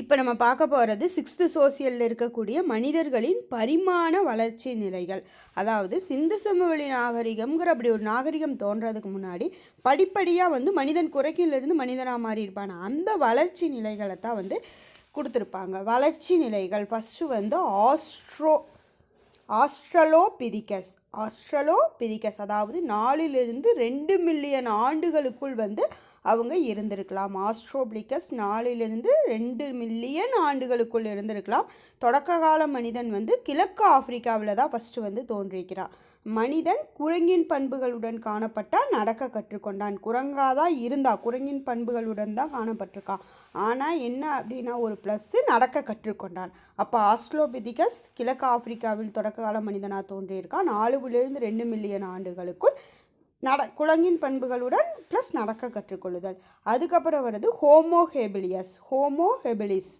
இப்போ நம்ம பார்க்க போகிறது சிக்ஸ்த்து சோசியலில் இருக்கக்கூடிய மனிதர்களின் பரிமாண வளர்ச்சி நிலைகள். அதாவது சிந்து சமவெளி நாகரிகம்ங்கிற அப்படி ஒரு நாகரிகம் தோன்றதுக்கு முன்னாடி படிப்படியாக வந்து மனிதன் குறைக்கிலிருந்து மனிதனாக மாறி இருப்பான். அந்த வளர்ச்சி நிலைகளை தான் வந்து கொடுத்துருப்பாங்க. வளர்ச்சி நிலைகள். ஃபஸ்ட்டு வந்து ஆஸ்ட்ரோ ஆஸ்ட்ரலோபிதிகஸ் ஆஸ்ட்ரலோபிதிகஸ். அதாவது நாலிலிருந்து ரெண்டு மில்லியன் ஆண்டுகளுக்குள் வந்து அவங்க இருந்திருக்கலாம். ஆஸ்ட்ரோபிளிக்கஸ் நாலிலிருந்து ரெண்டு மில்லியன் ஆண்டுகளுக்குள் இருந்திருக்கலாம். தொடக்க கால மனிதன் வந்து கிழக்கு ஆப்பிரிக்காவில் தான் ஃபஸ்ட்டு வந்து தோன்றியிருக்கிறான் மனிதன் குரங்கின் பண்புகளுடன் காணப்பட்டால் நடக்க கற்றுக்கொண்டான். குரங்காக தான் இருந்தா குரங்கின் பண்புகளுடன் தான் காணப்பட்டிருக்கான். ஆனால் என்ன அப்படின்னா ஒரு ப்ளஸ்ஸு நடக்க கற்றுக்கொண்டான். அப்போ ஆஸ்ட்ரோபிதிகஸ் கிழக்கு ஆப்பிரிக்காவில் தொடக்க கால மனிதனாக தோன்றியிருக்கான். நாலுலேருந்து ரெண்டு மில்லியன் ஆண்டுகளுக்குள் நட குழங்கின் பண்புகளுடன் ப்ளஸ் நடக்க கற்றுக்கொள்ளுதல். அதுக்கப்புறம் வருது ஹோமோஹெபிலியஸ் ஹோமோஹெபிலிஸ்.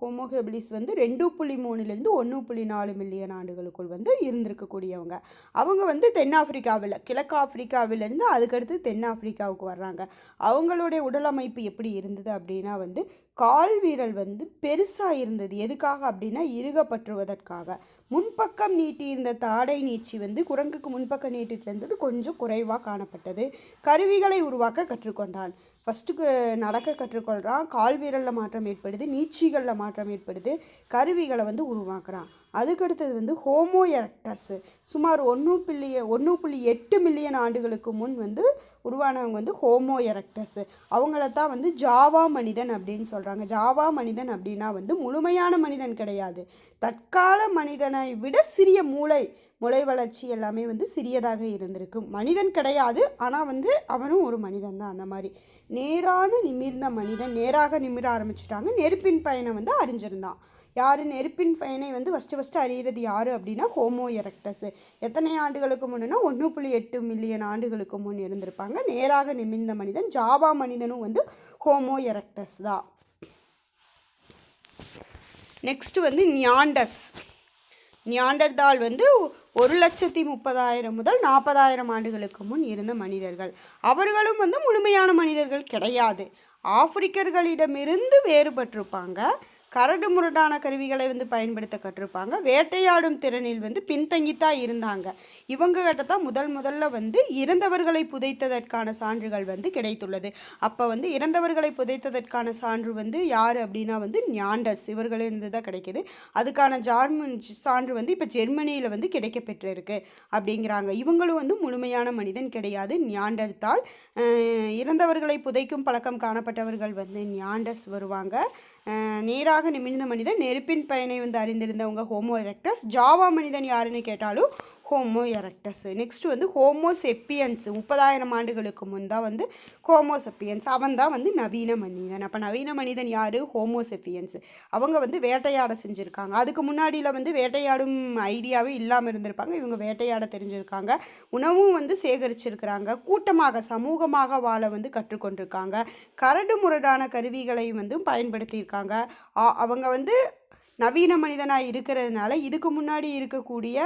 ஹோமோஹெபிலிஸ் வந்து ரெண்டு புள்ளி மூணுலேருந்து ஒன்று புள்ளி நாலு மில்லியன் ஆண்டுகளுக்குள் வந்து இருந்திருக்கக்கூடியவங்க. அவங்க வந்து தென்னாப்பிரிக்காவில் கிழக்கு ஆப்பிரிக்காவிலேருந்து அதுக்கடுத்து தென்னாப்பிரிக்காவுக்கு வர்றாங்க. அவங்களுடைய உடல் அமைப்பு எப்படி இருந்தது அப்படின்னா வந்து கால் வீரல் வந்து பெருசாக இருந்தது. எதுக்காக அப்படின்னா இறுகப்பற்றுவதற்காக. முன்பக்கம் நீட்டியிருந்த தாடை நீட்சி வந்து குரங்குக்கு முன்பக்கம் நீட்டிட்டிருந்தது கொஞ்சம் குறைவாக காணப்பட்டது. கருவிகளை உருவாக்க கற்றுக்கொண்டான். ஃபஸ்ட்டுக்கு நடக்க கற்றுக்கொள்கிறான் கால் வீரலில் மாற்றம் ஏற்படுது நீட்சிகளில் மாற்றம் ஏற்படுது. கருவிகளை வந்து உருவாக்குறான். அதுக்கடுத்தது வந்து ஹோமோ எரக்டஸ். சுமார் ஒன்று புள்ளி ஒன்று புள்ளி எட்டு மில்லியன் ஆண்டுகளுக்கு முன் வந்து உருவானவங்க வந்து ஹோமோ எரக்டஸ். அவங்கள தான் வந்து ஜாவா மனிதன் அப்படின்னு சொல்கிறாங்க ஜாவா மனிதன் அப்படின்னா வந்து முழுமையான மனிதன் கிடையாது. தற்கால மனிதனை விட சிறிய மூளை முளை வளர்ச்சி எல்லாமே வந்து சிறியதாக இருந்திருக்கு. மனிதன் கிடையாது ஆனால் வந்து அவனும் ஒரு மனிதன் தான் அந்த மாதிரி. நேரான நிமிர்ந்த மனிதன் நேராக நிமிர ஆரம்பிச்சிட்டாங்க. நெருப்பின் பயனை வந்து அறிஞ்சிருந்தான். யார்? நெருப்பின் பயனை வந்து ஃபஸ்ட்டு ஃபஸ்ட்டு அறிகிறது யார் அப்படின்னா ஹோமோ எரக்டஸ். எத்தனை ஆண்டுகளுக்கு முன்னுனா ஒன்று புள்ளி எட்டு மில்லியன் ஆண்டுகளுக்கு முன் இருந்திருப்பாங்க. நேராக நிமிர்ந்த மனிதன் ஜாவா மனிதனும் வந்து ஹோமோ எரக்டஸ் தான். நெக்ஸ்ட் வந்து நியாண்டஸ். நியாண்டர்தால் வந்து ஒரு லட்சத்தி முப்பதாயிரம் முதல் நாற்பதாயிரம் ஆண்டுகளுக்கு முன் இருந்த மனிதர்கள். அவர்களும் வந்து முழுமையான மனிதர்கள் கிடையாது. ஆப்பிரிக்கர்களிடமிருந்து வேறுபட்டிருப்பாங்க. கரடு முரடான கருவிகளை வந்து பயன்படுத்த கற்றிருப்பாங்க வேட்டையாடும் திறனில் வந்து பின்தங்கித்தான் இருந்தாங்க. இவங்க கிட்ட தான் முதல் முதல்ல வந்து இறந்தவர்களை புதைத்ததற்கான சான்றுகள் வந்து கிடைத்துள்ளது. அப்போ வந்து இறந்தவர்களை புதைத்ததற்கான சான்று வந்து யார் அப்படின்னா வந்து ஞாண்டஸ். இவர்களிருந்து தான் கிடைக்கிது. அதுக்கான ஜார்மன் சான்று வந்து இப்போ ஜெர்மனியில் வந்து கிடைக்கப்பெற்றிருக்கு அப்படிங்கிறாங்க. இவங்களும் வந்து முழுமையான மனிதன் கிடையாது. ஞாண்டர்த்தால் இறந்தவர்களை புதைக்கும் பழக்கம் காணப்பட்டவர்கள் வந்து ஞாண்டஸ் வருவாங்க. நேராக நிமிர்ந்த மனிதன் நெருப்பின் பயனை வந்து அறிந்திருந்தவங்க ஹோமோ எரக்டஸ் ஜாவா மனிதன் யாருன்னு கேட்டாலும் ஹோமோ எரக்டஸ் நெக்ஸ்ட் வந்து ஹோமோ செப்பியன்ஸ் முப்பதாயிரம் ஆண்டுகளுக்கு முன் தான் வந்து ஹோமோ செப்பியன்ஸ் அவன் தான் வந்து நவீன மனிதன். அப்போ நவீன மனிதன் யார்? ஹோமோ செப்பியன்ஸ் அவங்க வந்து வேட்டையாட செஞ்சுருக்காங்க. அதுக்கு முன்னாடியில் வந்து வேட்டையாடும் ஐடியாவே இல்லாமல் இருந்திருப்பாங்க. இவங்க வேட்டையாட தெரிஞ்சிருக்காங்க. உணவும் வந்து சேகரிச்சிருக்கிறாங்க. கூட்டமாக சமூகமாக வாழ வந்து கற்றுக்கொண்டிருக்காங்க. கரடு முரடான கருவிகளை வந்து பயன்படுத்தியிருக்காங்க. அவங்க வந்து நவீன மனிதனாக இருக்கிறதுனால இதுக்கு முன்னாடி இருக்கக்கூடிய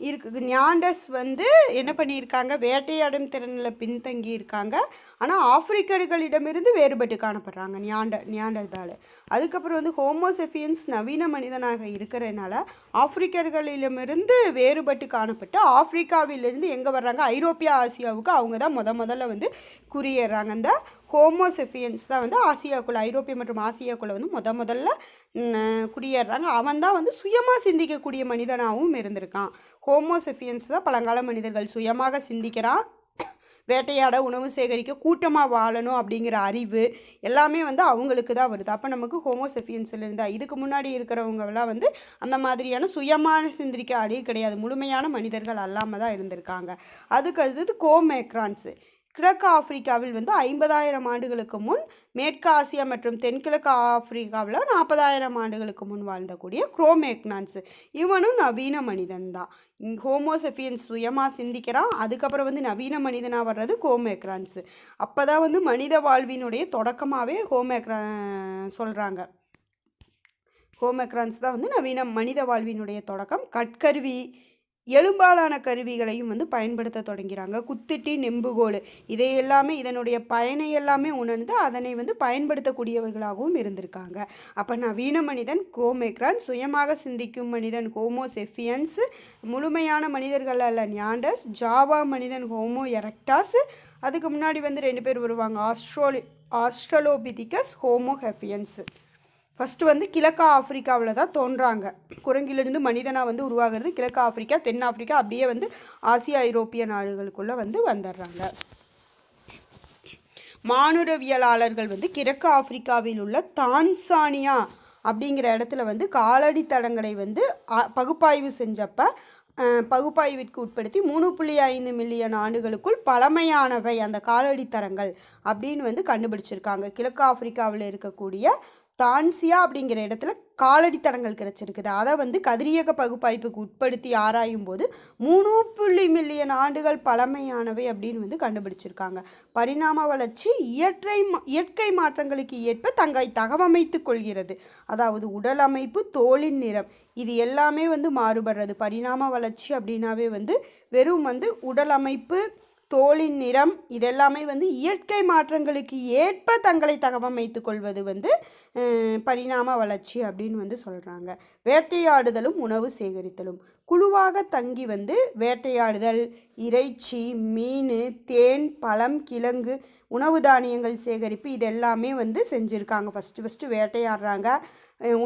இருக்குது. ஞாண்டஸ் வந்து என்ன பண்ணியிருக்காங்க? வேட்டையாடும் திறனில் பின்தங்கி இருக்காங்க ஆனால் ஆப்பிரிக்கர்களிடமிருந்து வேறுபட்டு காணப்படுறாங்க ஞாண்ட ஞாண்டதால் அதுக்கப்புறம் வந்து ஹோமோசெஃபியன்ஸ் நவீன மனிதனாக இருக்கிறதுனால ஆப்பிரிக்கர்களிடமிருந்து வேறுபட்டு காணப்பட்டு ஆப்பிரிக்காவிலிருந்து எங்கே வர்றாங்க? ஐரோப்பிய ஆசியாவுக்கு அவங்க தான் முத முதல்ல வந்து குறியேறாங்க இந்த ஹோமோசெஃபியன்ஸ் தான் வந்து ஆசியாக்குள்ளே ஐரோப்பிய மற்றும் ஆசியாக்குள்ளே வந்து முத முதல்ல குடியேறாங்க. அவன் தான் வந்து சுயமாக சிந்திக்கக்கூடிய மனிதனாகவும் இருந்திருக்கான். ஹோமோசெஃபியன்ஸ் தான் பழங்கால மனிதர்கள். சுயமாக சிந்திக்கிறான் வேட்டையாட உணவு சேகரிக்க கூட்டமாக வாழணும் அப்படிங்கிற அறிவு எல்லாமே வந்து அவங்களுக்கு தான் வருது. அப்போ நமக்கு ஹோமோசெஃபியன்ஸில் இருந்தால் இதுக்கு முன்னாடி இருக்கிறவங்கெல்லாம் வந்து அந்த மாதிரியான சுயமான சிந்திரிக்க அறிவு கிடையாது. முழுமையான மனிதர்கள் அல்லாமல் தான் இருந்திருக்காங்க. அதுக்கு அடுத்தது கோமேக்ரான்ஸு. கிழக்கு ஆப்பிரிக்காவில் வந்து ஐம்பதாயிரம் ஆண்டுகளுக்கு முன் மேற்கு ஆசியா மற்றும் தென்கிழக்கு ஆப்பிரிக்காவில் நாற்பதாயிரம் ஆண்டுகளுக்கு முன் வாழ்ந்தக்கூடிய குரோமேக்னான்ஸு இவனும் நவீன மனிதன் தான். ஹோமோசெஃபியன் சுயமாக சிந்திக்கிறான். அதுக்கப்புறம் வந்து நவீன மனிதனாக வர்றது கோமேக்ரான்ஸு அப்போ தான் வந்து மனித வாழ்வினுடைய தொடக்கமாகவே ஹோமேக்ரா சொல்கிறாங்க ஹோமேக்ரான்ஸ் தான் வந்து நவீன மனித வாழ்வினுடைய தொடக்கம். கட்கருவி எலும்பாலான கருவிகளையும் வந்து பயன்படுத்த தொடங்கிறாங்க. குத்துட்டி நெம்புகோல் இதை எல்லாமே இதனுடைய பயனை எல்லாமே உணர்ந்து அதனை வந்து பயன்படுத்தக்கூடியவர்களாகவும் இருந்திருக்காங்க. அப்போ நவீன மனிதன் குரோமேக்ரான் சுயமாக சிந்திக்கும் மனிதன் ஹோமோ செஃபியன்ஸ் முழுமையான மனிதர்கள் அல்ல நியாண்டஸ் ஜாவா மனிதன் ஹோமோ எரக்டாஸ் அதுக்கு முன்னாடி வந்து ரெண்டு பேர் வருவாங்க ஆஸ்ட்ரோலி ஆஸ்ட்ரலோபிதிகஸ் ஹோமோ ஹெஃபியன்ஸ். ஃபஸ்ட்டு வந்து கிழக்கு ஆப்பிரிக்காவில் தான் தோன்றாங்க. குரங்கிலிருந்து மனிதனாக வந்து உருவாகிறது கிழக்கு ஆப்பிரிக்கா தென் ஆப்பிரிக்கா அப்படியே வந்து ஆசியா ஐரோப்பிய நாடுகளுக்குள்ளே வந்து வந்துடுறாங்க. மானுடவியலாளர்கள் வந்து கிழக்கு ஆப்பிரிக்காவில் உள்ள தான்சானியா அப்படிங்கிற இடத்துல வந்து காலடி தடங்களை வந்து பகுப்பாய்வு செஞ்சப்ப பகுப்பாய்விற்கு உட்படுத்தி மூணு புள்ளி ஐந்து மில்லியன் ஆண்டுகளுக்குள் பழமையானவை அந்த காலடி தரங்கள் அப்படின்னு வந்து கண்டுபிடிச்சிருக்காங்க. கிழக்கு ஆப்பிரிக்காவில் இருக்கக்கூடிய தான்சியா அப்படிங்கிற இடத்துல காலடி தடங்கள் கிடைச்சிருக்குது. அதை வந்து கதிரியக்க பகுப்பாய்ப்புக்கு உட்படுத்தி ஆராயும் போது மூணு புள்ளி மில்லியன் ஆண்டுகள் பழமையானவை அப்படின்னு வந்து கண்டுபிடிச்சிருக்காங்க. பரிணாம வளர்ச்சி இயற்றை மா- இயற்கை மாற்றங்களுக்கு ஏற்ப தங்கை தகவமைத்து கொள்கிறது. அதாவது உடல் அமைப்பு தோலின் நிறம் இது எல்லாமே வந்து மாறுபடுறது. பரிணாம வளர்ச்சி அப்படின்னாவே வந்து வெறும் வந்து உடல் அமைப்பு தோலின் நிறம் இதெல்லாமே வந்து இயற்கை மாற்றங்களுக்கு ஏற்ப தங்களை தகவமைத்து கொள்வது வந்து பரிணாம வளர்ச்சி அப்படின்னு வந்து சொல்கிறாங்க வேட்டையாடுதலும் உணவு சேகரித்தலும். குழுவாக தங்கி வந்து வேட்டையாடுதல் இறைச்சி மீன் தேன் பழம் கிழங்கு உணவு தானியங்கள் சேகரிப்பு இதெல்லாமே வந்து செஞ்சுருக்காங்க. ஃபஸ்ட்டு ஃபஸ்ட்டு வேட்டையாடுறாங்க.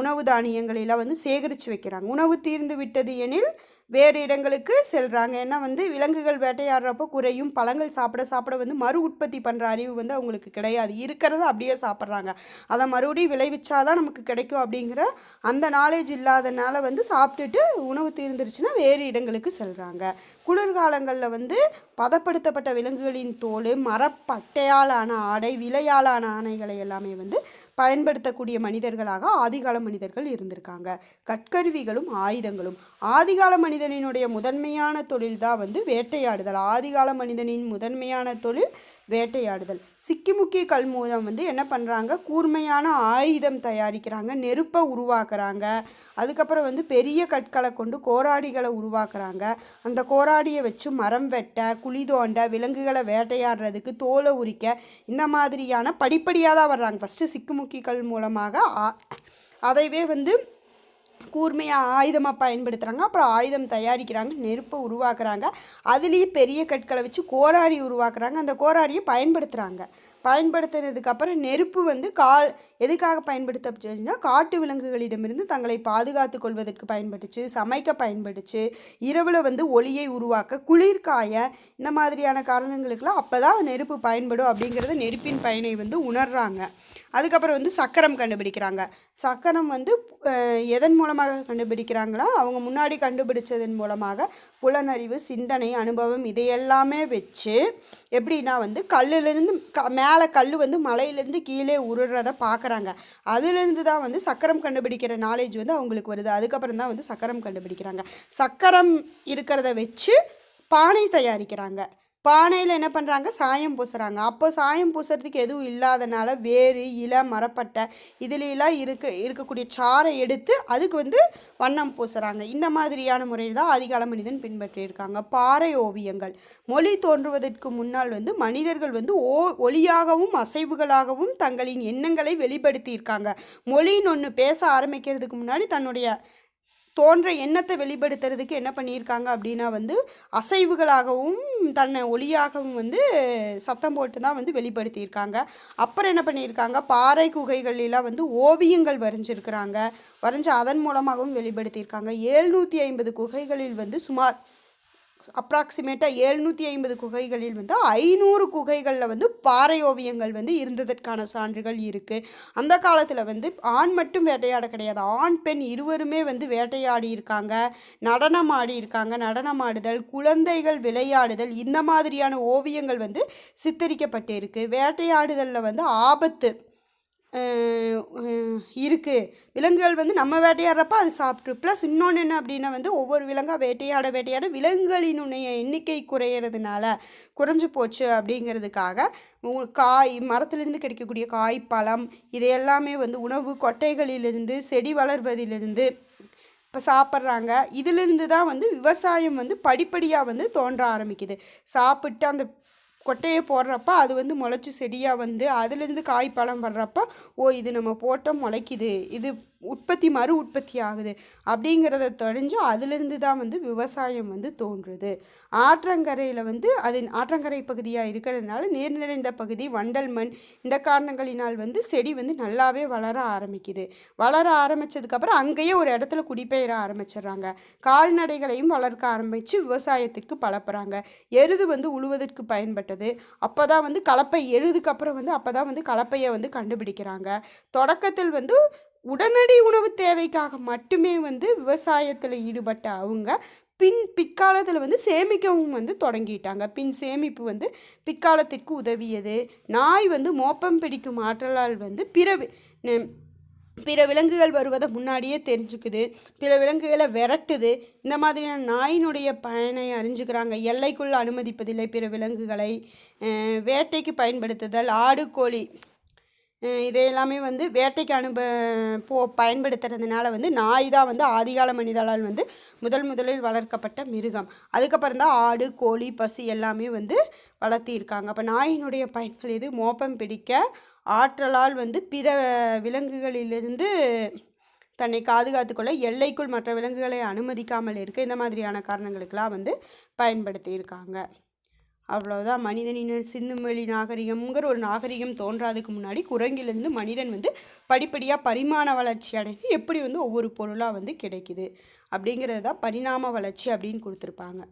உணவு தானியங்களெல்லாம் வந்து சேகரித்து வைக்கிறாங்க. உணவு தீர்ந்து விட்டது எனில் வேறு இடங்களுக்கு செல்கிறாங்க ஏன்னா வந்து விலங்குகள் வேட்டையாடுறப்போ குறையும் பழங்கள் சாப்பிட சாப்பிட வந்து மறு உற்பத்தி பண்ணுற அறிவு வந்து அவங்களுக்கு கிடையாது. இருக்கிறத அப்படியே சாப்பிட்றாங்க. அதை மறுபடியும் விளைவிச்சாதான் நமக்கு கிடைக்கும் அப்படிங்கிற அந்த நாலேஜ் இல்லாதனால வந்து சாப்பிட்டுட்டு உணவு தீர்ந்துருச்சுன்னா வேறு இடங்களுக்கு செல்கிறாங்க குளிர்காலங்களில் வந்து பதப்படுத்தப்பட்ட விலங்குகளின் தோல் மரப்பட்டையாலான ஆடை விலையாலான ஆணைகளை எல்லாமே வந்து பயன்படுத்தக்கூடிய மனிதர்களாக ஆதிகால மனிதர்கள் இருந்திருக்காங்க. கற்கருவிகளும் ஆயுதங்களும் ஆதிகால மனிதனினுடைய முதன்மையான தொழில் தான் வந்து வேட்டையாடுதல். ஆதிகால மனிதனின் முதன்மையான தொழில் வேட்டையாடுதல். சிக்கிமுக்கி கல் மூலம் வந்து என்ன பண்ணுறாங்க கூர்மையான ஆயுதம் தயாரிக்கிறாங்க நெருப்பை உருவாக்குறாங்க. அதுக்கப்புறம் வந்து பெரிய கற்களை கொண்டு கோராடிகளை உருவாக்குறாங்க. அந்த கோராடியை வச்சு மரம் வெட்ட குழி தோண்ட விலங்குகளை வேட்டையாடுறதுக்கு தோலை உரிக்க இந்த மாதிரியான படிப்படியாக தான் வர்றாங்க. ஃபஸ்ட்டு சிக்குமுக்கி கல் மூலமாக ஆ- அதைவே வந்து கூர்மையாக ஆயுதமாக பயன்படுத்துகிறாங்க அப்புறம் ஆயுதம் தயாரிக்கிறாங்க நெருப்பை உருவாக்குறாங்க. அதுலேயும் பெரிய கற்களை வச்சு கோராடி உருவாக்குறாங்க. அந்த கோராடியை பயன்படுத்துகிறாங்க பயன்படுத்தினதுக்கப்புறம் நெருப்பு வந்து கா எதுக்காக பயன்படுத்தப்பட்டுச்சுன்னா காட்டு விலங்குகளிடமிருந்து தங்களை பாதுகாத்து கொள்வதற்கு பயன்பட்டுச்சு சமைக்க பயன்பட்டுச்சு இரவில் வந்து ஒளியை உருவாக்க குளிர்காய இந்த மாதிரியான காரணங்களுக்கெல்லாம் அப்போ தான் நெருப்பு பயன்படும் அப்படிங்கிறத நெருப்பின் பயனை வந்து உணர்றாங்க. அதுக்கப்புறம் வந்து சக்கரம் கண்டுபிடிக்கிறாங்க. சக்கரம் வந்து எதன் மூலமாக கண்டுபிடிக்கிறாங்களா அவங்க முன்னாடி கண்டுபிடிச்சதன் மூலமாக புலனறிவு சிந்தனை அனுபவம் இதையெல்லாமே வச்சு எப்படின்னா வந்து கல்லுலேருந்து க மேலே கல் வந்து மலையிலேருந்து கீழே உருடுறத பார்க்குறாங்க அதுலேருந்து தான் வந்து சக்கரம் கண்டுபிடிக்கிற நாலேஜ் வந்து அவங்களுக்கு வருது. அதுக்கப்புறம் தான் வந்து சக்கரம் கண்டுபிடிக்கிறாங்க. சக்கரம் இருக்கிறத வச்சு பானை தயாரிக்கிறாங்க. பானையில் என்ன பண்ணுறாங்க சாயம் பூசுகிறாங்க அப்போ சாயம் பூசுறதுக்கு எதுவும் இல்லாதனால வேறு இலை மரப்பட்டை இதுலெலாம் இருக்க இருக்கக்கூடிய சாரை எடுத்து அதுக்கு வந்து வண்ணம் பூசுகிறாங்க இந்த மாதிரியான முறையில் தான் ஆதிகால மனிதன் பின்பற்றியிருக்காங்க பாறை ஓவியங்கள். மொழி தோன்றுவதற்கு முன்னால் வந்து மனிதர்கள் வந்து ஓ ஒளியாகவும் அசைவுகளாகவும் தங்களின் எண்ணங்களை வெளிப்படுத்தியிருக்காங்க மொழின்னு ஒன்று பேச ஆரம்பிக்கிறதுக்கு முன்னாடி தன்னுடைய தோன்ற எண்ணத்தை வெளிப்படுத்துறதுக்கு என்ன பண்ணியிருக்காங்க அப்படின்னா வந்து அசைவுகளாகவும் தன்னை ஒளியாகவும் வந்து சத்தம் போட்டு தான் வந்து வெளிப்படுத்தியிருக்காங்க. அப்புறம் என்ன பண்ணியிருக்காங்க? பாறை குகைகளிலாம் வந்து ஓவியங்கள் வரைஞ்சிருக்கிறாங்க. வரைஞ்சு அதன் மூலமாகவும் வெளிப்படுத்தியிருக்காங்க. ஏழ்நூற்றி ஐம்பது குகைகளில் வந்து சுமார் அப்ராக்சிமேட்டாக எழுநூற்றி ஐம்பது குகைகளில் வந்து ஐநூறு குகைகளில் வந்து பாறை ஓவியங்கள் வந்து இருந்ததற்கான சான்றுகள் இருக்குது அந்த காலத்தில் வந்து ஆண் மட்டும் வேட்டையாட கிடையாது. ஆண் பெண் இருவருமே வந்து வேட்டையாடி இருக்காங்க. நடனம் ஆடி இருக்காங்க. நடனமாடுதல் குழந்தைகள் விளையாடுதல் இந்த மாதிரியான ஓவியங்கள் வந்து சித்தரிக்கப்பட்டிருக்கு. வேட்டையாடுதலில் வந்து ஆபத்து இருக்குது விலங்குகள் வந்து நம்ம வேட்டையாடுறப்ப அது சாப்பிட்டு ப்ளஸ் இன்னொன்று என்ன அப்படின்னா வந்து ஒவ்வொரு விலங்காக வேட்டையாட வேட்டையாட விலங்குகளினுடைய எண்ணிக்கை குறையிறதுனால குறைஞ்சு போச்சு அப்படிங்கிறதுக்காக காய் மரத்துலேருந்து கிடைக்கக்கூடிய காய் பழம் இது எல்லாமே வந்து உணவு கொட்டைகளிலிருந்து செடி வளர்வதிலிருந்து இப்போ சாப்பிட்றாங்க. இதிலிருந்து தான் வந்து விவசாயம் வந்து படிப்படியாக வந்து தோன்ற ஆரம்பிக்குது. சாப்பிட்டு அந்த கொட்டையை போடுறப்ப அது வந்து முளைச்சி செடியாக வந்து அதுலேருந்து காய் பழம் வர்றப்ப ஓ இது நம்ம போட்டோம் முளைக்குது. இது உற்பத்தி மறு உற்பத்தி ஆகுது. அப்படிங்கிறத தொடஞ்சு அதுலேருந்து தான் வந்து விவசாயம் வந்து தோன்றுது. ஆற்றங்கரையில் வந்து அது ஆற்றங்கரை பகுதியாக இருக்கிறதுனால நீர் நிறைந்த பகுதி வண்டல் மண் இந்த காரணங்களினால் வந்து செடி வந்து நல்லாவே வளர ஆரம்பிக்குது. வளர ஆரம்பித்ததுக்கப்புறம் அங்கேயே ஒரு இடத்துல குடிபெயர ஆரம்பிச்சிடுறாங்க. கால்நடைகளையும் வளர்க்க ஆரம்பித்து விவசாயத்திற்கு பழப்புறாங்க எருது வந்து உழுவதற்கு பயன்பட்டது. அப்போ தான் வந்து கலப்பை எருதுக்கப்புறம் வந்து அப்போ தான் வந்து கலப்பையை வந்து கண்டுபிடிக்கிறாங்க. தொடக்கத்தில் வந்து உடனடி உணவு தேவைக்காக மட்டுமே வந்து விவசாயத்தில் ஈடுபட்ட அவங்க பின் பிற்காலத்தில் வந்து சேமிக்கவும் வந்து தொடங்கிட்டாங்க. பின் சேமிப்பு வந்து பிற்காலத்திற்கு உதவியது. நாய் வந்து மோப்பம் பிடிக்கும் ஆற்றலால் வந்து பிற நெ- பிற விலங்குகள் வருவதை முன்னாடியே தெரிஞ்சுக்குது. பிற விலங்குகளை விரட்டுது. இந்த மாதிரியான நாயினுடைய பயனை அறிஞ்சுக்கிறாங்க. எல்லைக்குள் அனுமதிப்பதில்லை பிற விலங்குகளை. வேட்டைக்கு பயன்படுத்துதல் ஆடு கோழி இதையெல்லாமே வந்து வேட்டைக்கு அனுப போ பயன்படுத்துறதுனால வந்து நாய் தான் வந்து ஆதிகால மனிதர்களால் வந்து முதல் முதலில் வளர்க்கப்பட்ட மிருகம். அதுக்கப்புறம் தான் ஆடு கோழி பசு எல்லாமே வந்து வளர்த்தியிருக்காங்க அப்போ நாயினுடைய பயன்கள் எது? மோப்பம் பிடிக்க ஆற்றலால் வந்து பிற விலங்குகளிலிருந்து தன்னை பாதுகாத்துக்கொள்ள எல்லைக்குள் மற்ற விலங்குகளை அனுமதிக்காமல் இருக்க இந்த மாதிரியான காரணங்களுக்கெல்லாம் வந்து பயன்படுத்தியிருக்காங்க. அவ்வளோதான் மனிதனின் சிந்துமொழி நாகரிகம்ங்கிற ஒரு நாகரிகம் தோன்றாதுக்கு முன்னாடி குரங்கிலிருந்து மனிதன் வந்து படிப்படியாக பரிமாண வளர்ச்சி அடைந்து எப்படி வந்து ஒவ்வொரு பொருளாக வந்து கிடைக்குது அப்படிங்கிறது தான் பரிணாம வளர்ச்சி அப்படின்னு கொடுத்துருப்பாங்க.